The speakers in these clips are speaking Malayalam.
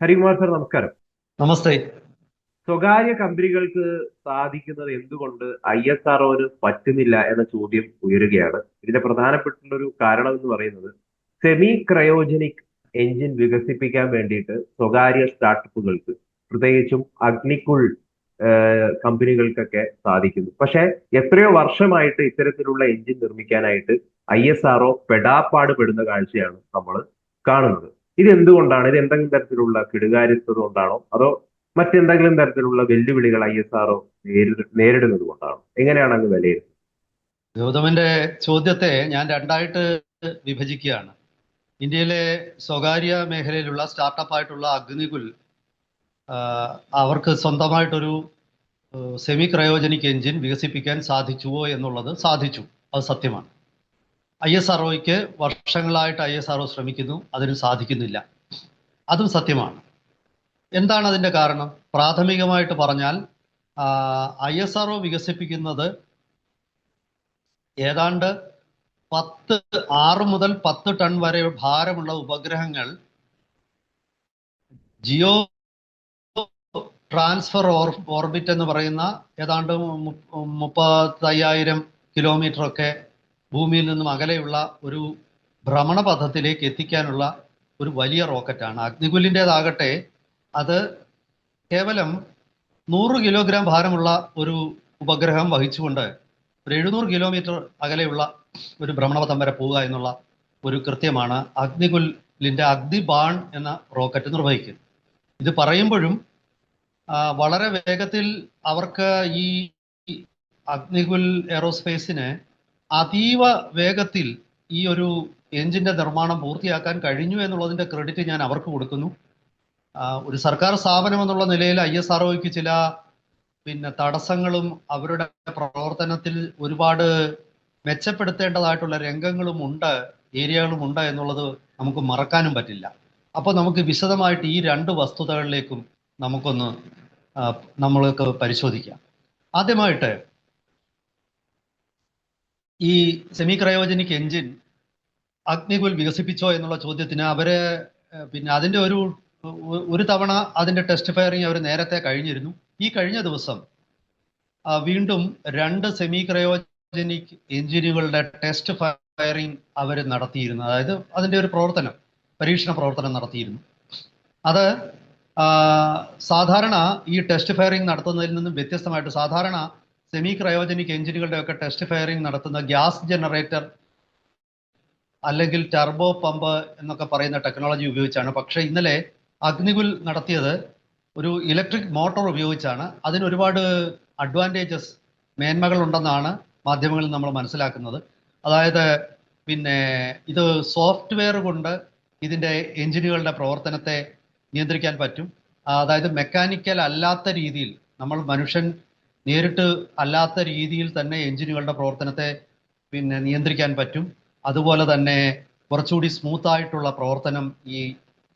ഹരികുമാർ സർ നമസ്കാരം. നമസ്തേ. സ്വകാര്യ കമ്പനികൾക്ക് സാധിക്കുന്നത് എന്തുകൊണ്ട് ഐ എസ് ആർ പറ്റുന്നില്ല എന്ന ചോദ്യം ഉയരുകയാണ്. ഇതിന്റെ പ്രധാനപ്പെട്ട ഒരു കാരണം എന്ന് പറയുന്നത് സെമി ക്രയോജനിക് എഞ്ചിൻ വികസിപ്പിക്കാൻ വേണ്ടിയിട്ട് സ്വകാര്യ സ്റ്റാർട്ടപ്പുകൾക്ക് പ്രത്യേകിച്ചും അഗ്നിക്കുൾ കമ്പനികൾക്കൊക്കെ സാധിക്കുന്നു. പക്ഷെ എത്രയോ വർഷമായിട്ട് ഇത്തരത്തിലുള്ള എഞ്ചിൻ നിർമ്മിക്കാനായിട്ട് ഐ എസ് ആർഒ പെടാപ്പാട് പെടുന്ന കാഴ്ചയാണ് നമ്മൾ കാണുന്നത്. ഇത് എന്തുകൊണ്ടാണ് ഇത് എന്തെങ്കിലും തരത്തിലുള്ള കിടുകാര്യസ്ഥത കൊണ്ടാണോ? അതോ മറ്റെന്തെങ്കിലും തരത്തിലുള്ള വെല്ലുവിളികൾ ഐ എസ് ആർഒ നേരിടുന്നത് കൊണ്ടാണോ? എങ്ങനെയാണ് അങ്ങ് വിലയിരുത്തുന്നത്? ഗൗതമന്റെ ചോദ്യത്തെ ഞാൻ രണ്ടായിട്ട് വിഭജിക്കുകയാണ്. ഇന്ത്യയിലെ സ്വകാര്യ മേഖലയിലുള്ള സ്റ്റാർട്ടപ്പ് ആയിട്ടുള്ള അഗ്നികുൽ അവർക്ക് സ്വന്തമായിട്ടൊരു സെമി ക്രയോജനിക് എഞ്ചിൻ വികസിപ്പിക്കാൻ സാധിച്ചുവോ എന്നുള്ളത് സാധിച്ചു. അത് സത്യമാണ്. ഐ എസ് ആർ വർഷങ്ങളായിട്ട് ഐ എസ് ആർ ശ്രമിക്കുന്നു. അതിന് സാധിക്കുന്നില്ല. അതും സത്യമാണ്. എന്താണ് അതിന്റെ കാരണം? പ്രാഥമികമായിട്ട് പറഞ്ഞാൽ ഐ എസ് ആർ വികസിപ്പിക്കുന്നത് ഏതാണ്ട് പത്ത് ആറ് മുതൽ പത്ത് ടൺ വരെ ഭാരമുള്ള ഉപഗ്രഹങ്ങൾ ജിയോ ട്രാൻസ്ഫർ ഓർബിറ്റ് എന്ന് പറയുന്ന ഏതാണ്ട് മുപ്പത്തയ്യായിരം കിലോമീറ്റർ ഒക്കെ ഭൂമിയിൽ നിന്നും അകലെയുള്ള ഒരു ഭ്രമണപഥത്തിലേക്ക് എത്തിക്കാനുള്ള ഒരു വലിയ റോക്കറ്റാണ്. അഗ്നികുലിന്റെതാകട്ടെ അത് കേവലം നൂറ് കിലോഗ്രാം ഭാരമുള്ള ഒരു ഉപഗ്രഹം വഹിച്ചുകൊണ്ട് ഒരു എഴുന്നൂറ് കിലോമീറ്റർ അകലെയുള്ള ഒരു ഭ്രമണപഥം വരെ പോവുക എന്നുള്ള ഒരു കൃത്യമാണ് അഗ്നികുലിന്റെ അഗ്നിബാൺ എന്ന റോക്കറ്റ് നിർവഹിക്കുന്നത്. ഇത് പറയുമ്പോഴും വളരെ വേഗത്തിൽ അവർക്ക് ഈ അഗ്നികുൽ എയറോസ്പേസിന് അതീവ വേഗത്തിൽ ഈ ഒരു എഞ്ചിന്റെ നിർമ്മാണം പൂർത്തിയാക്കാൻ കഴിഞ്ഞു എന്നുള്ളതിന്റെ ക്രെഡിറ്റ് ഞാൻ അവർക്ക് കൊടുക്കുന്നു. ഒരു സർക്കാർ സ്ഥാപനം എന്നുള്ള നിലയിൽ ഐ എസ് ആർ ചില പിന്നെ തടസ്സങ്ങളും അവരുടെ പ്രവർത്തനത്തിൽ ഒരുപാട് മെച്ചപ്പെടുത്തേണ്ടതായിട്ടുള്ള രംഗങ്ങളും ഉണ്ട് ഏരിയകളും ഉണ്ട് എന്നുള്ളത് നമുക്ക് മറക്കാനും പറ്റില്ല. അപ്പോൾ നമുക്ക് വിശദമായിട്ട് ഈ രണ്ട് വസ്തുതകളിലേക്കും നമുക്കൊന്ന് നമ്മൾക്ക് പരിശോധിക്കാം. ആദ്യമായിട്ട് ഈ സെമി ക്രയോജനിക് എഞ്ചിൻ അഗ്നികുൽ വികസിപ്പിച്ചോ എന്നുള്ള ചോദ്യത്തിന് അവർ പിന്നെ അതിന്റെ ഒരു ഒരു തവണ അതിന്റെ ടെസ്റ്റ് ഫയറിങ് അവർ നേരത്തെ കഴിഞ്ഞിരുന്നു. ഈ കഴിഞ്ഞ ദിവസം വീണ്ടും രണ്ട് സെമി ക്രയോജനിക് എഞ്ചിനുകളുടെ ടെസ്റ്റ് ഫയറിങ് അവർ നടത്തിയിരുന്നു. അതായത് അതിന്റെ ഒരു പ്രവർത്തനം പരീക്ഷണ പ്രവർത്തനം നടത്തിയിരുന്നു. അത് സാധാരണ ഈ ടെസ്റ്റ് ഫയറിങ് നടത്തുന്നതിൽ നിന്നും വ്യത്യസ്തമായിട്ട് സാധാരണ സെമി ക്രയോജനിക് എഞ്ചിനുകളുടെ ഒക്കെ ടെസ്റ്റ് ഫയറിംഗ് നടത്തുന്ന ഗ്യാസ് ജനറേറ്റർ അല്ലെങ്കിൽ ടർബോ പമ്പ് എന്നൊക്കെ പറയുന്ന ടെക്നോളജി ഉപയോഗിച്ചാണ്. പക്ഷേ ഇന്നലെ അഗ്നികുൽ നടത്തിയത് ഒരു ഇലക്ട്രിക് മോട്ടോർ ഉപയോഗിച്ചാണ്. അതിന് ഒരുപാട് അഡ്വാന്റേജസ് മേന്മകൾ ഉണ്ടെന്നാണ് മാധ്യമങ്ങളിൽ നമ്മൾ മനസ്സിലാക്കുന്നത്. അതായത് പിന്നെ ഇത് സോഫ്റ്റ്വെയർ കൊണ്ട് ഇതിന്റെ എഞ്ചിനുകളുടെ പ്രവർത്തനത്തെ നിയന്ത്രിക്കാൻ പറ്റും. അതായത് മെക്കാനിക്കൽ അല്ലാത്ത രീതിയിൽ നമ്മൾ മനുഷ്യൻ നേരിട്ട് അല്ലാത്ത രീതിയിൽ തന്നെ എഞ്ചിനുകളുടെ പ്രവർത്തനത്തെ പിന്നെ നിയന്ത്രിക്കാൻ പറ്റും. അതുപോലെ തന്നെ കുറച്ചുകൂടി സ്മൂത്ത് ആയിട്ടുള്ള പ്രവർത്തനം ഈ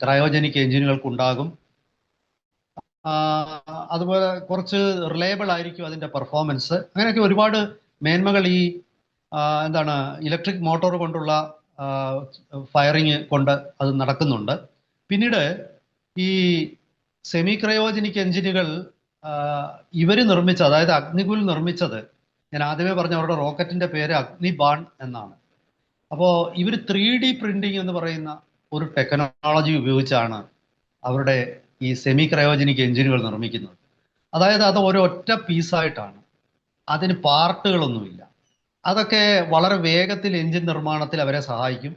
ക്രയോജനിക് എഞ്ചിനുകൾക്ക് ഉണ്ടാകും അതുപോലെ കുറച്ച് റിലയബിൾ ആയിരിക്കും അതിന്റെ പെർഫോമൻസ് അങ്ങനെയൊക്കെ ഒരുപാട് മേന്മകൾ ഈ എന്താണ് ഇലക്ട്രിക് മോട്ടോർ കൊണ്ടുള്ള ഫയറിങ് കൊണ്ട് അത് നടക്കുന്നുണ്ട്. പിന്നീട് ഈ സെമി ക്രയോജനിക് എഞ്ചിനുകൾ ഇവർ നിർമ്മിച്ച അതായത് അഗ്നികുൽ നിർമ്മിച്ചത് ഞാൻ ആദ്യമേ പറഞ്ഞ അവരുടെ റോക്കറ്റിന്റെ പേര് അഗ്നിബാൺ എന്നാണ്. അപ്പോൾ ഇവർ ത്രീ ഡി പ്രിന്റിംഗ് എന്ന് പറയുന്ന ഒരു ടെക്നോളജി ഉപയോഗിച്ചാണ് അവരുടെ ഈ സെമി ക്രയോജനിക് എഞ്ചിനുകൾ നിർമ്മിക്കുന്നത്. അതായത് അത് ഒരൊറ്റ പീസായിട്ടാണ്. അതിന് പാർട്ടുകളൊന്നുമില്ല. അതൊക്കെ വളരെ വേഗത്തിൽ എഞ്ചിൻ നിർമ്മാണത്തിൽ അവരെ സഹായിക്കും.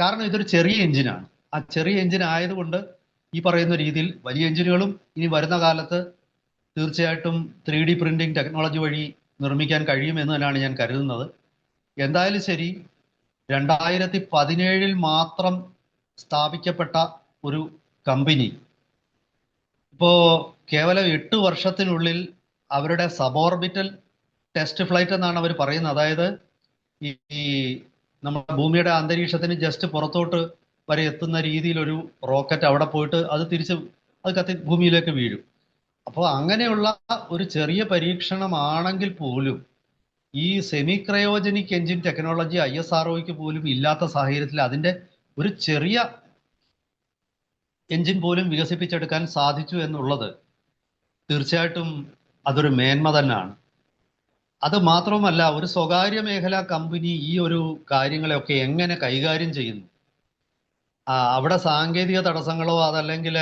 കാരണം ഇതൊരു ചെറിയ എഞ്ചിനാണ്. ആ ചെറിയ എഞ്ചിൻ ആയതുകൊണ്ട് ഈ പറയുന്ന രീതിയിൽ വലിയ എഞ്ചിനുകളും ഇനി വരുന്ന കാലത്ത് തീർച്ചയായിട്ടും ത്രീ ഡി പ്രിന്റിംഗ് ടെക്നോളജി വഴി നിർമ്മിക്കാൻ കഴിയുമെന്ന് തന്നെയാണ് ഞാൻ കരുതുന്നത്. എന്തായാലും ശരി രണ്ടായിരത്തി പതിനേഴിൽ മാത്രം സ്ഥാപിക്കപ്പെട്ട ഒരു കമ്പനി. ഇപ്പോൾ കേവലം എട്ട് വർഷത്തിനുള്ളിൽ അവരുടെ സബോർബിറ്റൽ ടെസ്റ്റ് ഫ്ലൈറ്റ് എന്നാണ് അവർ പറയുന്നത്. അതായത് ഈ നമ്മുടെ ഭൂമിയുടെ അന്തരീക്ഷത്തിന് ജസ്റ്റ് പുറത്തോട്ട് വരെ എത്തുന്ന രീതിയിലൊരു റോക്കറ്റ് അവിടെ പോയിട്ട് അത് തിരിച്ച് അത് കത്തി ഭൂമിയിലേക്ക് വീഴും. അപ്പോൾ അങ്ങനെയുള്ള ഒരു ചെറിയ പരീക്ഷണമാണെങ്കിൽ പോലും ഈ semi cryogenic engine technology I S R പോലും ഇല്ലാത്ത സാഹചര്യത്തിൽ അതിന്റെ ഒരു ചെറിയ എഞ്ചിൻ പോലും വികസിപ്പിച്ചെടുക്കാൻ സാധിച്ചു എന്നുള്ളത് തീർച്ചയായിട്ടും അതൊരു മേന്മ തന്നെയാണ്. അത് മാത്രവുമല്ല ഒരു സ്വകാര്യ മേഖലാ കമ്പനി ഈ ഒരു കാര്യങ്ങളെയൊക്കെ എങ്ങനെ കൈകാര്യം ചെയ്യുന്നു? അവിടെ സാങ്കേതിക തടസ്സങ്ങളോ അതല്ലെങ്കിൽ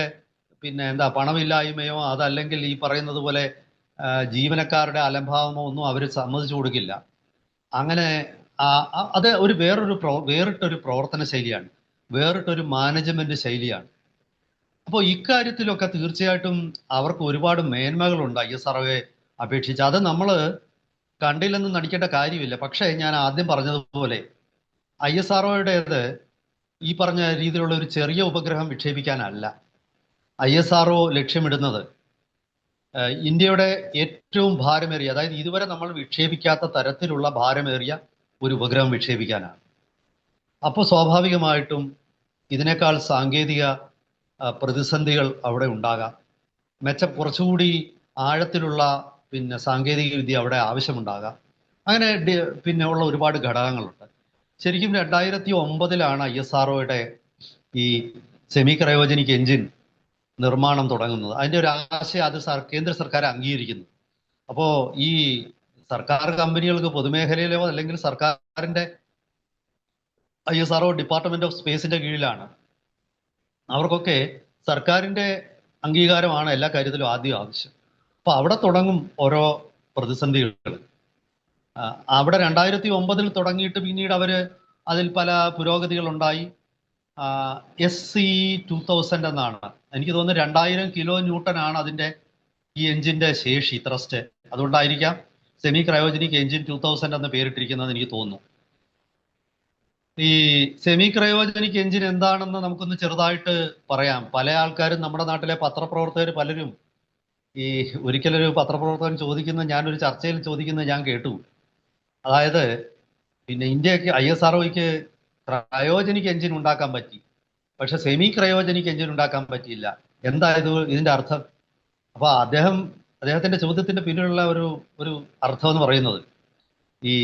പിന്നെ എന്താ പണമില്ലായ്മയോ അതല്ലെങ്കിൽ ഈ പറയുന്നത് പോലെ ജീവനക്കാരുടെ അലംഭാവമോ ഒന്നും അവർ സമ്മതിച്ചു കൊടുക്കില്ല. അങ്ങനെ അത് ഒരു വേറൊരു പ്രോ വേറിട്ടൊരു പ്രവർത്തന ശൈലിയാണ്. വേറിട്ടൊരു മാനേജ്മെന്റ് ശൈലിയാണ്. അപ്പോൾ ഇക്കാര്യത്തിലൊക്കെ തീർച്ചയായിട്ടും അവർക്ക് ഒരുപാട് മേന്മകളുണ്ട് ഐ എസ് ആർഒയെ അപേക്ഷിച്ച്. അത് നമ്മൾ കണ്ടില്ലെന്ന് നടിക്കേണ്ട കാര്യമില്ല. പക്ഷേ ഞാൻ ആദ്യം പറഞ്ഞതുപോലെ ഐ എസ് ആർഒയുടേത് ഈ പറഞ്ഞ രീതിയിലുള്ള ഒരു ചെറിയ ഉപഗ്രഹം വിക്ഷേപിക്കാനല്ല. ഐ എസ് ആർഒ ലക്ഷ്യമിടുന്നത്. ഇന്ത്യയുടെ ഏറ്റവും ഭാരമേറിയ അതായത് ഇതുവരെ നമ്മൾ വിക്ഷേപിക്കാത്ത തരത്തിലുള്ള ഭാരമേറിയ ഒരു ഉപഗ്രഹം വിക്ഷേപിക്കാനാണ്. അപ്പോൾ സ്വാഭാവികമായിട്ടും ഇതിനേക്കാൾ സാങ്കേതിക പ്രതിസന്ധികൾ അവിടെ ഉണ്ടാകാം. മെച്ച കുറച്ചുകൂടി ആഴത്തിലുള്ള പിന്നെ സാങ്കേതിക വിദ്യ അവിടെ ആവശ്യമുണ്ടാകാം. അങ്ങനെ പിന്നെ ഉള്ള ഒരുപാട് ഘടകങ്ങളുണ്ട്. ശരിക്കും രണ്ടായിരത്തി ഒമ്പതിലാണ് ഐ എസ് ആർഒയുടെ ഈ സെമി ക്രയോജനിക് എഞ്ചിൻ നിർമ്മാണം തുടങ്ങുന്നത്. അതിന്റെ ഒരു ആശയം അത് സർ കേന്ദ്ര സർക്കാർ അംഗീകരിക്കുന്നു. അപ്പോ ഈ സർക്കാർ കമ്പനികൾക്ക് പൊതുമേഖലയിലോ അല്ലെങ്കിൽ സർക്കാരിന്റെ I S R O department of സ്പേസിന്റെ കീഴിലാണ്. അവർക്കൊക്കെ സർക്കാരിന്റെ അംഗീകാരമാണ് എല്ലാ കാര്യത്തിലും ആദ്യം ആവശ്യം. അപ്പോൾ അവിടെ തുടങ്ങും ഓരോ പ്രതിസന്ധികൾ. അവിടെ രണ്ടായിരത്തി ഒമ്പതിൽ തുടങ്ങിയിട്ട് പിന്നീട് അവർ അതിൽ പല പുരോഗതികൾ ഉണ്ടായി എസ് സി ടു തൗസൻഡ് എന്നാണ്. എനിക്ക് തോന്നുന്നു രണ്ടായിരം കിലോ ന്യൂട്ടൺ ആണ് അതിന്റെ ഈ എഞ്ചിന്റെ ശേഷി ത്രസ്റ്റ്. അതുകൊണ്ടായിരിക്കാം semi cryogenic engine two thousand എന്ന് പേരിട്ടിരിക്കുന്നത് എനിക്ക് തോന്നുന്നു. ഈ സെമി ക്രയോജനിക് എഞ്ചിൻ എന്താണെന്ന് നമുക്കൊന്ന് ചെറുതായിട്ട് പറയാം. പല ആൾക്കാരും നമ്മുടെ നാട്ടിലെ പത്രപ്രവർത്തകർ പലരും ഈ ഒരിക്കലൊരു പത്രപ്രവർത്തകൻ ചോദിക്കുന്ന ഞാനൊരു ചർച്ചയിൽ ചോദിക്കുന്നത് ഞാൻ കേട്ടു. അതായത് പിന്നെ ഇന്ത്യയ്ക്ക് ഐ എസ് ആർഒയ്ക്ക് ക്രയോജനിക് എഞ്ചിൻ ഉണ്ടാക്കാൻ പറ്റി. പക്ഷെ സെമി ക്രയോജനിക് എഞ്ചിൻ ഉണ്ടാക്കാൻ പറ്റിയില്ല. എന്താ ഇത് ഇതിന്റെ അർത്ഥം? അപ്പൊ അദ്ദേഹം അദ്ദേഹത്തിന്റെ ചോദ്യത്തിന്റെ പിന്നിലുള്ള ഒരു ഒരു അർത്ഥം എന്ന് പറയുന്നത് ഈ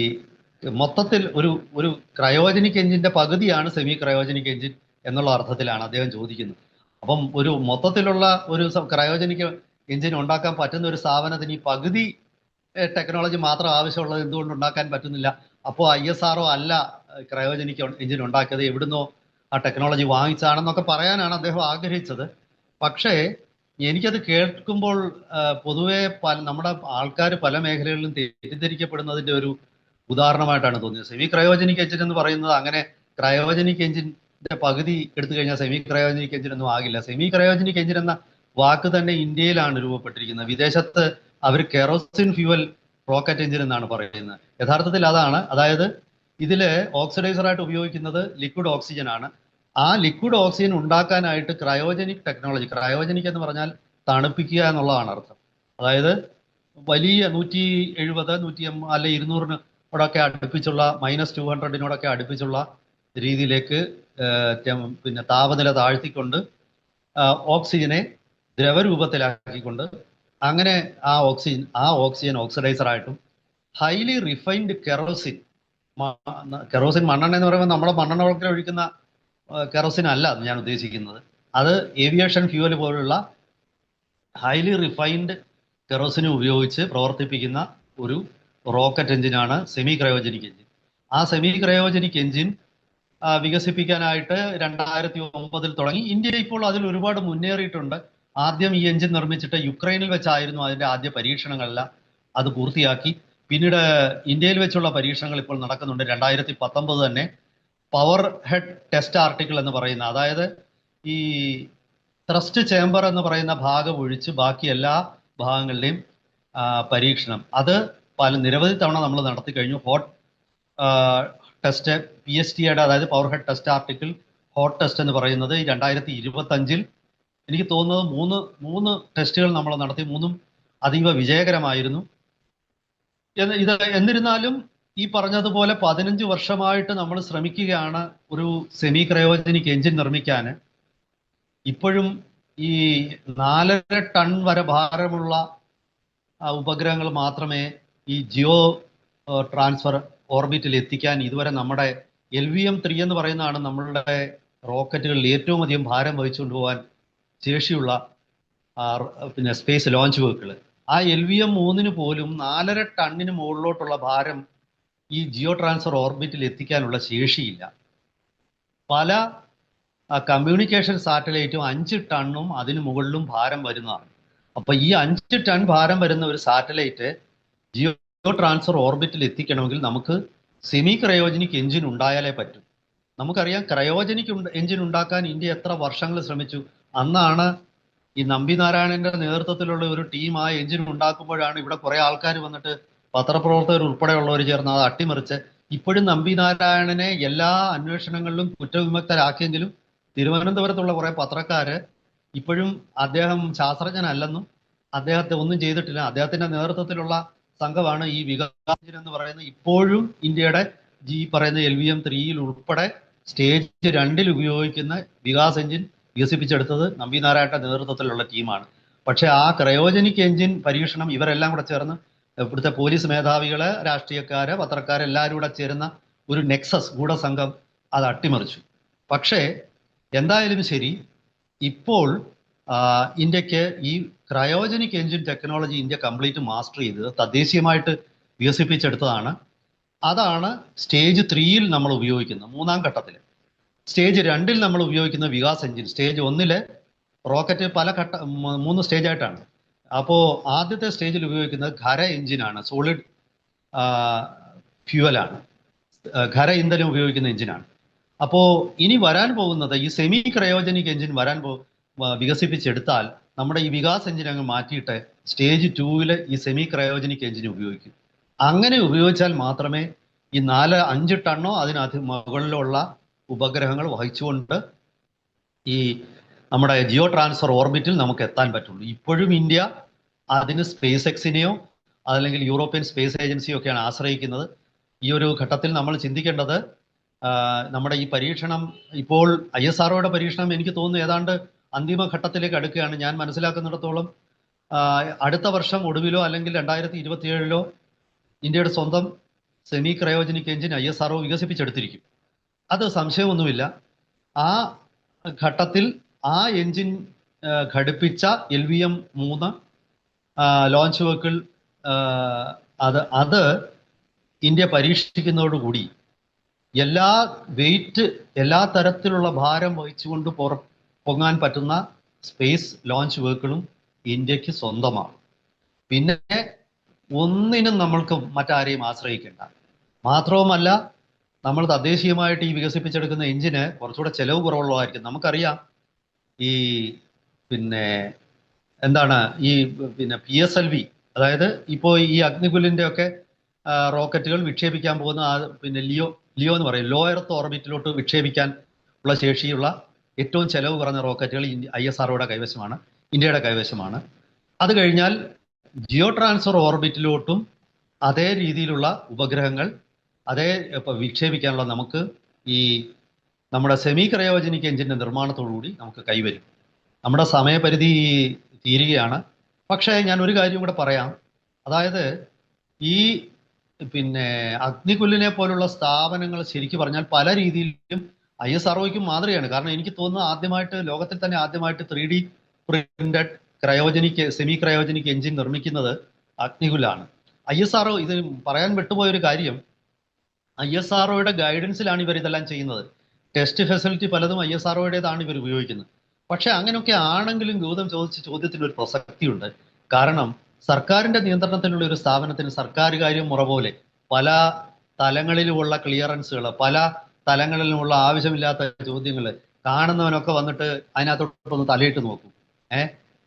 മൊത്തത്തിൽ ഒരു ഒരു ക്രയോജനിക് എഞ്ചിന്റെ പകുതിയാണ് സെമി ക്രയോജനിക് എഞ്ചിൻ എന്നുള്ള അർത്ഥത്തിലാണ് അദ്ദേഹം ചോദിക്കുന്നത്. അപ്പം ഒരു മൊത്തത്തിലുള്ള ഒരു ക്രയോജനിക് എഞ്ചിൻ ഉണ്ടാക്കാൻ പറ്റുന്ന ഒരു സ്ഥാപനത്തിന് ഈ പകുതി ടെക്നോളജി മാത്രം ആവശ്യമുള്ളത് എന്തുകൊണ്ട് ഉണ്ടാക്കാൻ പറ്റുന്നില്ല? അപ്പോൾ ഐ എസ് ആർഒ അല്ല ക്രയോജനിക് എഞ്ചിൻ ഉണ്ടാക്കിയത് എവിടുന്നോ ആ ടെക്നോളജി വാങ്ങിച്ചാണെന്നൊക്കെ പറയാനാണ് അദ്ദേഹം ആഗ്രഹിച്ചത്. പക്ഷേ എനിക്കത് കേൾക്കുമ്പോൾ പൊതുവെ നമ്മുടെ ആൾക്കാർ പല മേഖലകളിലും തെറ്റിദ്ധരിക്കപ്പെടുന്നതിന്റെ ഒരു ഉദാഹരണമായിട്ടാണ് തോന്നിയത്. സെമി ക്രയോജനിക് എഞ്ചിൻ എന്ന് പറയുന്നത് അങ്ങനെ ക്രയോജനിക് എഞ്ചിന്റെ പകുതി എടുത്തു കഴിഞ്ഞാൽ സെമി ക്രയോജനിക് എഞ്ചിൻ ഒന്നും ആകില്ല. സെമി ക്രയോജനിക് എഞ്ചിൻ എന്ന വാക്ക് തന്നെ ഇന്ത്യയിലാണ് രൂപപ്പെട്ടിരിക്കുന്നത്. വിദേശത്ത് അവർ കെറോസിൻ ഫ്യൂവൽ റോക്കറ്റ് എഞ്ചിൻ എന്നാണ് പറയുന്നത്. യഥാർത്ഥത്തിൽ അതാണ് അതായത് ഇതിൽ ഓക്സിഡൈസർ ആയിട്ട് ഉപയോഗിക്കുന്നത് ലിക്വിഡ് ഓക്സിജൻ ആണ്. ആ ലിക്വിഡ് ഓക്സിജൻ ഉണ്ടാക്കാനായിട്ട് ക്രയോജനിക് ടെക്നോളജി ക്രയോജനിക് എന്ന് പറഞ്ഞാൽ തണുപ്പിക്കുക എന്നുള്ളതാണ് അർത്ഥം. അതായത് വലിയ നൂറ്റി എഴുപത് നൂറ്റി അല്ലെ ഇരുന്നൂറിനോടൊക്കെ അടുപ്പിച്ചുള്ള മൈനസ് ടു ഹൺഡ്രഡിനോടൊക്കെ അടുപ്പിച്ചുള്ള രീതിയിലേക്ക് പിന്നെ താപനില താഴ്ത്തിക്കൊണ്ട് ഓക്സിജനെ ദ്രവരൂപത്തിലാക്കിക്കൊണ്ട് അങ്ങനെ ആ ഓക്സിജൻ ആ ഓക്സിജൻ ഓക്സിഡൈസർ ആയിട്ടും ഹൈലി റിഫൈൻഡ് കെറോസിൻ കെറോസിൻ മണ്ണെണ്ണ എന്ന് പറയുമ്പോൾ നമ്മുടെ മണ്ണെണ്ണ വളത്തിൽ ഒഴിക്കുന്ന കെറോസിൻ അല്ല ഞാൻ ഉദ്ദേശിക്കുന്നത്. അത് ഏവിയേഷൻ ഫ്യൂവൽ പോലുള്ള ഹൈലി റിഫൈൻഡ് കെറോസിന് ഉപയോഗിച്ച് പ്രവർത്തിപ്പിക്കുന്ന ഒരു റോക്കറ്റ് എഞ്ചിനാണ് സെമി ക്രയോജനിക് എഞ്ചിൻ. ആ സെമി ക്രയോജനിക് എഞ്ചിൻ വികസിപ്പിക്കാനായിട്ട് രണ്ടായിരത്തി ഒമ്പതിൽ തുടങ്ങി. ഇന്ത്യ ഇപ്പോൾ അതിൽ ഒരുപാട് മുന്നേറിയിട്ടുണ്ട്. ആദ്യം ഈ എഞ്ചിൻ നിർമ്മിച്ചിട്ട് യുക്രൈനിൽ വെച്ചായിരുന്നു അതിന്റെ ആദ്യ പരീക്ഷണങ്ങളെല്ലാം അത് പൂർത്തിയാക്കി. പിന്നീട് ഇന്ത്യയിൽ വെച്ചുള്ള പരീക്ഷണങ്ങൾ ഇപ്പോൾ നടക്കുന്നുണ്ട്. രണ്ടായിരത്തി പത്തൊമ്പത് തന്നെ പവർ ഹെഡ് ടെസ്റ്റ് ആർട്ടിക്കിൾ എന്ന് പറയുന്ന അതായത് ഈ ത്രസ്റ്റ് ചേംബർ എന്ന് പറയുന്ന ഭാഗം ഒഴിച്ച് ബാക്കി എല്ലാ ഭാഗങ്ങളുടെയും പരീക്ഷണം. അത് പല നിരവധി തവണ നമ്മൾ നടത്തി കഴിഞ്ഞു. ഹോട്ട് ടെസ്റ്റ് പി എസ് ടിയുടെ അതായത് power head test article hot test എന്ന് പറയുന്നത് രണ്ടായിരത്തി ഇരുപത്തഞ്ചിൽ എനിക്ക് തോന്നുന്നത് മൂന്ന് മൂന്ന് ടെസ്റ്റുകൾ നമ്മൾ നടത്തി. മൂന്നും അതീവ വിജയകരമായിരുന്നു. ഇത് എന്നിരുന്നാലും ഈ പറഞ്ഞതുപോലെ പതിനഞ്ച് വർഷമായിട്ട് നമ്മൾ ശ്രമിക്കുകയാണ് ഒരു സെമി ക്രയോജനിക് എഞ്ചിൻ നിർമ്മിക്കാൻ. ഇപ്പോഴും ഈ നാലര ടൺ വരെ ഭാരമുള്ള ഉപഗ്രഹങ്ങൾ മാത്രമേ ഈ ജിയോ ട്രാൻസ്ഫർ ഓർബിറ്റിൽ എത്തിക്കാൻ ഇതുവരെ നമ്മുടെ എൽ വി എം ത്രീ എന്ന് പറയുന്നതാണ് നമ്മളുടെ റോക്കറ്റുകളിൽ ഏറ്റവും അധികം ഭാരം വഹിച്ചുകൊണ്ട് പോകാൻ ശേഷിയുള്ള പിന്നെ സ്പേസ് ലോഞ്ച് വെഹിക്കിൾ ആ എൽ വി എം മൂന്നിന് പോലും നാലര ടണ്ണിന് മുകളിലോട്ടുള്ള ഭാരം ഈ ജിയോ ട്രാൻസ്ഫർ ഓർബിറ്റിൽ എത്തിക്കാനുള്ള ശേഷിയില്ല. പല കമ്മ്യൂണിക്കേഷൻ സാറ്റലൈറ്റും അഞ്ച് ടണ്ണും അതിന് മുകളിലും ഭാരം വരുന്നതാണ്. അപ്പൊ ഈ അഞ്ച് ടൺ ഭാരം വരുന്ന ഒരു സാറ്റലൈറ്റ് ജിയോ ട്രാൻസ്ഫർ ഓർബിറ്റിൽ എത്തിക്കണമെങ്കിൽ നമുക്ക് സെമി ക്രയോജനിക് എഞ്ചിൻ ഉണ്ടായാലേ പറ്റൂ. നമുക്കറിയാം ക്രയോജനിക് എഞ്ചിൻ ഉണ്ടാക്കാൻ ഇന്ത്യ എത്ര വർഷങ്ങൾ ശ്രമിച്ചു. അന്നാണ് ഈ നമ്പി നാരായണന്റെ നേതൃത്വത്തിലുള്ള ഒരു ടീം ആ എഞ്ചിൻ ഉണ്ടാക്കുമ്പോഴാണ് ഇവിടെ കുറെ ആൾക്കാർ വന്നിട്ട് പത്രപ്രവർത്തകർ ഉൾപ്പെടെയുള്ളവർ ചേർന്ന് അത് അട്ടിമറിച്ച് ഇപ്പോഴും നമ്പി നാരായണനെ എല്ലാ അന്വേഷണങ്ങളിലും കുറ്റവിമുക്തരാക്കിയെങ്കിലും തിരുവനന്തപുരത്തുള്ള കുറെ പത്രക്കാര് ഇപ്പോഴും അദ്ദേഹം ശാസ്ത്രജ്ഞനല്ലെന്നും അദ്ദേഹത്തെ ഒന്നും ചെയ്തിട്ടില്ല. അദ്ദേഹത്തിന്റെ നേതൃത്വത്തിലുള്ള സംഘമാണ് ഈ വികാസ് എന്ന് പറയുന്നത്. ഇപ്പോഴും ഇന്ത്യയുടെ ജി പറയുന്ന എൽ വി എം ത്രീയിൽ ഉൾപ്പെടെ സ്റ്റേജ് രണ്ടിൽ ഉപയോഗിക്കുന്ന വികാസ് എഞ്ചിൻ വികസിപ്പിച്ചെടുത്തത് നമ്പി നാരായണന്റെ നേതൃത്വത്തിലുള്ള ടീമാണ്. പക്ഷേ ആ ക്രയോജനിക് എഞ്ചിൻ പരീക്ഷണം ഇവരെല്ലാം കൂടെ ചേർന്ന് ഇവിടുത്തെ പോലീസ് മേധാവികളെ രാഷ്ട്രീയക്കാര് പത്രക്കാര് എല്ലാവരും കൂടെ ചേരുന്ന ഒരു നെക്സസ് ഗൂഢസംഘം അത് അട്ടിമറിച്ചു. പക്ഷേ എന്തായാലും ശരി ഇപ്പോൾ ഇന്ത്യയ്ക്ക് ഈ cryogenic engine technology India complete master ചെയ്ത് തദ്ദേശീയമായിട്ട് വികസിപ്പിച്ചെടുത്തതാണ്. അതാണ് സ്റ്റേജ് ത്രീയിൽ നമ്മൾ ഉപയോഗിക്കുന്നത് മൂന്നാം ഘട്ടത്തിൽ സ്റ്റേജ് രണ്ടിൽ നമ്മൾ ഉപയോഗിക്കുന്ന വികാസ് എഞ്ചിൻ. സ്റ്റേജ് ഒന്നിൽ റോക്കറ്റ് പല ഘട്ട മൂന്ന് സ്റ്റേജ് ആയിട്ടാണ് അപ്പോൾ ആദ്യത്തെ സ്റ്റേജിൽ ഉപയോഗിക്കുന്നത് ഖര എഞ്ചിനാണ്. സോളിഡ് ഫ്യൂവലാണ്. ഖര ഇന്ധനം ഉപയോഗിക്കുന്ന എഞ്ചിനാണ്. അപ്പോൾ ഇനി വരാൻ പോകുന്നത് ഈ സെമി ക്രയോജനിക് എഞ്ചിൻ വരാൻ പോ വികസിപ്പിച്ചെടുത്താൽ നമ്മുടെ ഈ വികാസ് എഞ്ചിൻ അങ്ങ് മാറ്റിയിട്ട് സ്റ്റേജ് ടൂവിൽ ഈ സെമി ക്രയോജനിക് എഞ്ചിൻ ഉപയോഗിക്കും. അങ്ങനെ ഉപയോഗിച്ചാൽ മാത്രമേ ഈ നാല് അഞ്ച് ടണ്ണോ അതിനകത്ത് മുകളിലുള്ള ഉപഗ്രഹങ്ങൾ വഹിച്ചുകൊണ്ട് ഈ നമ്മുടെ ജിയോ ട്രാൻസ്ഫർ ഓർബിറ്റിൽ നമുക്ക് എത്താൻ പറ്റുള്ളൂ. ഇപ്പോഴും ഇന്ത്യ അതിന് സ്പേസ് എക്സിനെയോ അതല്ലെങ്കിൽ യൂറോപ്യൻ സ്പേസ് ഏജൻസിയോ ഒക്കെയാണ് ആശ്രയിക്കുന്നത്. ഈ ഒരു ഘട്ടത്തിൽ നമ്മൾ ചിന്തിക്കേണ്ടത് നമ്മുടെ ഈ പരീക്ഷണം ഇപ്പോൾ ഐ എസ് ആർഒയുടെ പരീക്ഷണം എനിക്ക് തോന്നുന്നു ഏതാണ്ട് അന്തിമ ഘട്ടത്തിലേക്ക് അടുക്കുകയാണ്. ഞാൻ മനസ്സിലാക്കുന്നിടത്തോളം അടുത്ത വർഷം ഒടുവിലോ അല്ലെങ്കിൽ രണ്ടായിരത്തി ഇരുപത്തിയേഴിലോ ഇന്ത്യയുടെ സ്വന്തം semi cryogenic engine I S R O വികസിപ്പിച്ചെടുത്തിരിക്കും. അത് സംശയമൊന്നുമില്ല. ആ ഘട്ടത്തിൽ ആ എഞ്ചിൻ ഘടിപ്പിച്ച എൽ വി എം മൂന്ന് ലോഞ്ച് വെഹിക്കിൾ അത് അത് ഇന്ത്യ പരീക്ഷിക്കുന്നതോടുകൂടി എല്ലാ വെയിറ്റ് എല്ലാ തരത്തിലുള്ള ഭാരം വഹിച്ചുകൊണ്ട് പുറ പൊങ്ങാൻ പറ്റുന്ന സ്പേസ് ലോഞ്ച് വെഹിക്കിളും ഇന്ത്യയ്ക്ക് സ്വന്തമാണ്. പിന്നെ ഒന്നിനും നമ്മൾക്ക് മറ്റാരെയും ആശ്രയിക്കേണ്ട. മാത്രവുമല്ല നമ്മൾ തദ്ദേശീയമായിട്ട് ഈ വികസിപ്പിച്ചെടുക്കുന്ന എഞ്ചിന് കുറച്ചുകൂടെ ചെലവ് കുറവുള്ളതായിരിക്കും. നമുക്കറിയാം ഈ പിന്നെ എന്താണ് ഈ പിന്നെ പി എസ് എൽ വി അതായത് ഇപ്പോൾ ഈ അഗ്നികുലിന്റെ ഒക്കെ റോക്കറ്റുകൾ വിക്ഷേപിക്കാൻ പോകുന്ന ആ പിന്നെ ലിയോ ലിയോ എന്ന് പറയും ലോ എർത്ത് ഓർബിറ്റിലോട്ട് വിക്ഷേപിക്കാൻ ഉള്ള ശേഷിയുള്ള ഏറ്റവും ചെലവ് കുറഞ്ഞ റോക്കറ്റുകൾ ഐ എസ് ആർഒയുടെ കൈവശമാണ് ഇന്ത്യയുടെ കൈവശമാണ്. അത് കഴിഞ്ഞാൽ ജിയോ ട്രാൻസ്ഫർ ഓർബിറ്റിലോട്ടും അതേ രീതിയിലുള്ള ഉപഗ്രഹങ്ങൾ അതേ വിക്ഷേപിക്കാനുള്ള നമുക്ക് ഈ നമ്മുടെ സെമി ക്രയോജനിക് എഞ്ചിന്റെ നിർമ്മാണത്തോടുകൂടി നമുക്ക് കൈവരും. നമ്മുടെ സമയപരിധി തീരുകയാണ്. പക്ഷേ ഞാൻ ഒരു കാര്യം കൂടെ പറയാം. അതായത് ഈ പിന്നെ അഗ്നികുല്ലിനെ പോലുള്ള സ്ഥാപനങ്ങൾ ശരിക്കും പറഞ്ഞാൽ പല രീതിയിലും ഐ എസ് ആർഒയ്ക്കും മാതൃകയാണ്. കാരണം എനിക്ക് തോന്നുന്നു ആദ്യമായിട്ട് ലോകത്തിൽ തന്നെ ആദ്യമായിട്ട് three D printed cryogenic semi cryogenic engine നിർമ്മിക്കുന്നത് അഗ്നികുല്ലാണ്. ഐ എസ് ആർഒ ഇത് പറയാൻ വിട്ടുപോയ ഒരു കാര്യം ഐ എസ് ആർഒയുടെ ഗൈഡൻസിലാണ് ഇവർ ഇതെല്ലാം ചെയ്യുന്നത്. ടെസ്റ്റ് ഫെസിലിറ്റി പലതും ഐ എസ് ആർഒയുടേതാണ് ഇവർ ഉപയോഗിക്കുന്നത്. പക്ഷെ അങ്ങനെയൊക്കെ ആണെങ്കിലും ഗൗതം ചോദിച്ച ചോദ്യത്തിന് ഒരു പ്രസക്തിയുണ്ട്. കാരണം സർക്കാരിന്റെ നിയന്ത്രണത്തിലുള്ള ഒരു സ്ഥാപനത്തിന് സർക്കാർ കാര്യം മുറ പോലെ പല തലങ്ങളിലുമുള്ള ക്ലിയറൻസുകൾ പല തലങ്ങളിലുമുള്ള ആവശ്യമില്ലാത്ത ചോദ്യങ്ങൾ കാണുന്നവനൊക്കെ വന്നിട്ട് അതിനകത്തോട്ടൊന്ന് തലയിട്ട് നോക്കും. ഏ?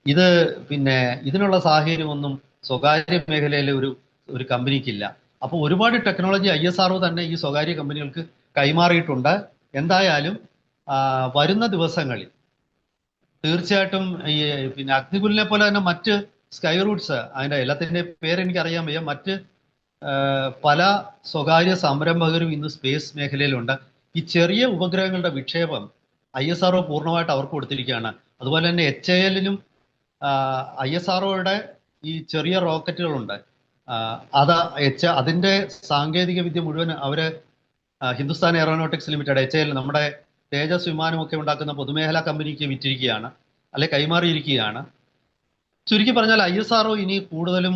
ഇത് പിന്നെ ഇതിനുള്ള സാഹചര്യമൊന്നും സ്വകാര്യ മേഖലയിലെ ഒരു ഒരു കമ്പനിക്കില്ല. അപ്പോൾ ഒരുപാട് ടെക്നോളജി ഐ എസ് ആർഒ തന്നെ ഈ സ്വകാര്യ കമ്പനികൾക്ക് കൈമാറിയിട്ടുണ്ട്. എന്തായാലും വരുന്ന ദിവസങ്ങളിൽ തീർച്ചയായിട്ടും ഈ പിന്നെ അഗ്നികുലിനെ പോലെ തന്നെ മറ്റ് സ്കൈ റൂട്ട്സ് അതിന്റെ എല്ലാത്തിന്റെ പേര് എനിക്ക് അറിയാൻ വയ്യ. മറ്റ് പല സ്വകാര്യ സംരംഭകരും ഇന്ന് സ്പേസ് മേഖലയിലുണ്ട്. ഈ ചെറിയ ഉപഗ്രഹങ്ങളുടെ വിക്ഷേപം ഐ എസ് ആർഒ പൂർണമായിട്ട് അവർക്ക് കൊടുത്തിരിക്കുകയാണ്. അതുപോലെ തന്നെ എച്ച് എ എല്ലിനും ഐ എസ് ആർഒയുടെ ഈ ചെറിയ റോക്കറ്റുകളുണ്ട് അത് എച്ച് അതിന്റെ സാങ്കേതിക വിദ്യ മുഴുവൻ അവർ Hindustan aeronautics limited H L നമ്മുടെ തേജസ് വിമാനമൊക്കെ ഉണ്ടാക്കുന്ന പൊതുമേഖലാ കമ്പനിക്ക് വിറ്റിരിക്കുകയാണ് അല്ലെ കൈമാറിയിരിക്കുകയാണ്. ചുരുക്കി പറഞ്ഞാൽ ഐ എസ് ആർഒ ഇനി കൂടുതലും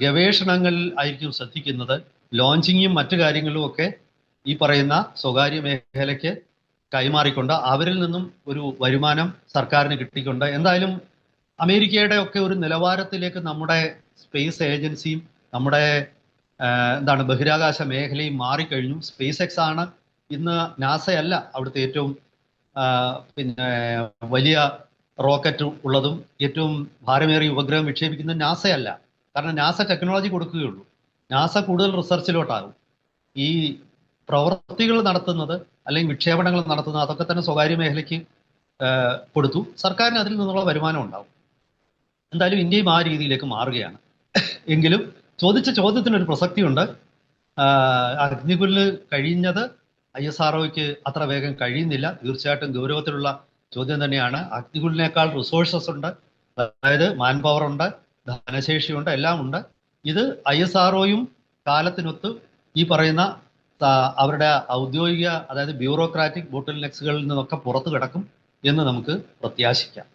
ഗവേഷണങ്ങളിൽ ആയിരിക്കും ശ്രദ്ധിക്കുന്നത്. ലോഞ്ചിങ്ങും മറ്റു കാര്യങ്ങളും ഒക്കെ ഈ പറയുന്ന സ്വകാര്യ മേഖലയ്ക്ക് കൈമാറിക്കൊണ്ട് അവരിൽ നിന്നും ഒരു വരുമാനം സർക്കാരിന് കിട്ടിക്കൊണ്ട് എന്തായാലും അമേരിക്കയുടെ ഒക്കെ ഒരു നിലവാരത്തിലേക്ക് നമ്മുടെ സ്പേസ് ഏജൻസിയും നമ്മുടെ എന്താണ് ബഹിരാകാശ മേഖലയും മാറിക്കഴിഞ്ഞു. സ്പേസ് എക്സ് ആണ് ഇന്ന് നാസയല്ല അവിടുത്തെ ഏറ്റവും പിന്നെ വലിയ റോക്കറ്റ് ഉള്ളതും ഏറ്റവും ഭാരമേറിയ ഉപഗ്രഹം വിക്ഷേപിക്കുന്നത് നാസയല്ല. കാരണം നാസ ടെക്നോളജി കൊടുക്കുകയുള്ളൂ. നാസ കൂടുതൽ റിസർച്ചിലോട്ടാകും. ഈ പ്രവർത്തികൾ നടത്തുന്നത് അല്ലെങ്കിൽ വിക്ഷേപണങ്ങൾ നടത്തുന്നത് അതൊക്കെ തന്നെ സ്വകാര്യ മേഖലയ്ക്ക് കൊടുത്തു. സർക്കാരിന് അതിൽ നിന്നുള്ള വരുമാനം ഉണ്ടാവും എന്തായാലും ഇന്ത്യയും ആ രീതിയിലേക്ക് മാറുകയാണ്. എങ്കിലും ചോദിച്ച ചോദ്യത്തിനൊരു പ്രസക്തിയുണ്ട്. ആ, അഗ്നികുലിന് കഴിഞ്ഞത് ഐ എസ് ആർ അത്ര വേഗം കഴിയുന്നില്ല. തീർച്ചയായിട്ടും ഗൗരവത്തിലുള്ള ചോദ്യം തന്നെയാണ്. അഗ്നികുലിനേക്കാൾ റിസോഴ്സസ് ഉണ്ട്. അതായത് മാൻ പവർ ഉണ്ട് ധനശേഷിയുണ്ട് എല്ലാം ഉണ്ട്. ഇത് ഐ എസ് ആർ കാലത്തിനൊത്ത് ഈ പറയുന്ന അവരുടെ ഔദ്യോഗിക അതായത് ബ്യൂറോക്രാറ്റിക് ബോട്ടിൽ നെക്സുകളിൽ നിന്നൊക്കെ പുറത്തു കിടക്കും എന്ന് നമുക്ക് പ്രത്യാശിക്കാം.